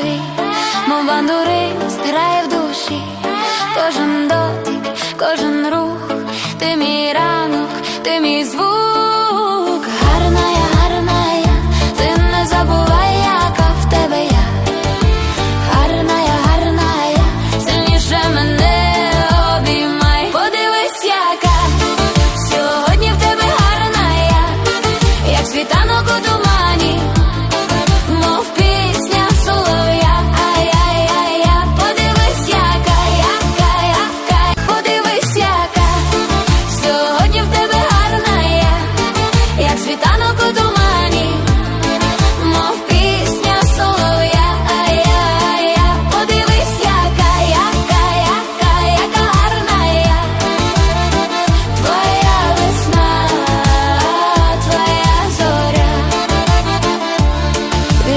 голові, мов бандури грає в душі, кожен дотик, кожен рух, ти мій ранок, ти мій звук.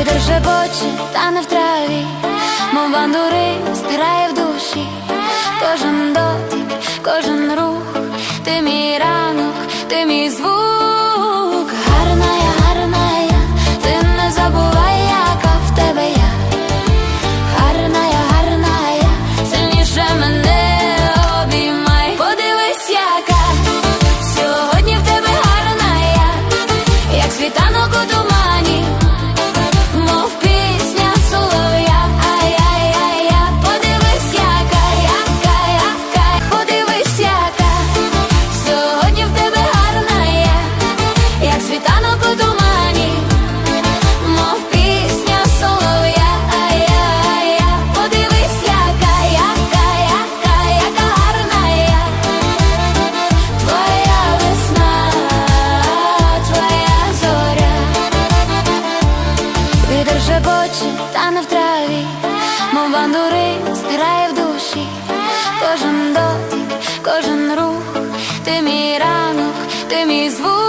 Вітер шепоче, та не в траві, мов бандурист грає в душі. мов бандури стирає в душі, кожен дотик, кожен рух, ти мій ранок, ти мій звук.